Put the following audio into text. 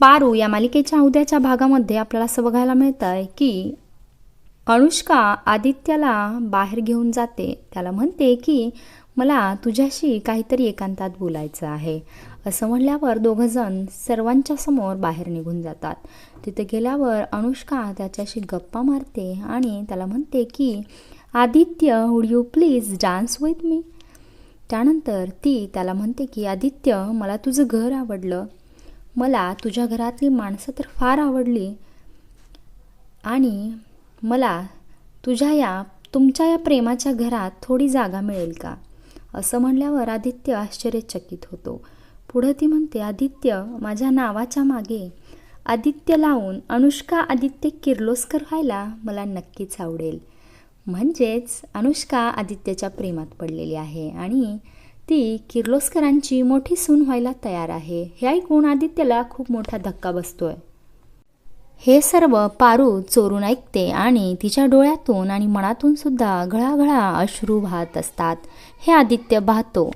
पारू या मालिकेच्या उद्याच्या भागामध्ये आपल्याला असं बघायला मिळतं आहे की अनुष्का आदित्यला बाहेर घेऊन जाते. त्याला म्हणते की मला तुझ्याशी काहीतरी एकांतात बोलायचं आहे. असं म्हणल्यावर दोघंजण सर्वांच्या समोर बाहेर निघून जातात. तिथे गेल्यावर अनुष्का त्याच्याशी गप्पा मारते आणि त्याला म्हणते की Aditya would you please dance with me त्यानंतर ती त्याला म्हणते की आदित्य मला तुझं घर आवडलं. मला तुझ्या घरातली माणसं तर फार आवडली. आणि मला तुझ्या या तुमच्या या प्रेमाच्या घरात थोडी जागा मिळेल का? असं म्हणल्यावर आदित्य आश्चर्यचकित होतो. पुढं ती म्हणते आदित्य माझ्या नावाच्या मागे आदित्य लावून अनुष्का आदित्य किर्लोस्कर व्हायला मला नक्कीच आवडेल. म्हणजेच अनुष्का आदित्यच्या प्रेमात पडलेली आहे आणि ती किर्लोस्करांची मोठी सून व्हायला तयार आहे. हे ऐकून आदित्यला खूप मोठा धक्का बसतोय. हे सर्व पारू चोरून ऐकते आणि तिच्या डोळ्यातून आणि मनातून सुद्धा घळाघळा अश्रू वाहत असतात. हे आदित्य पाहतो.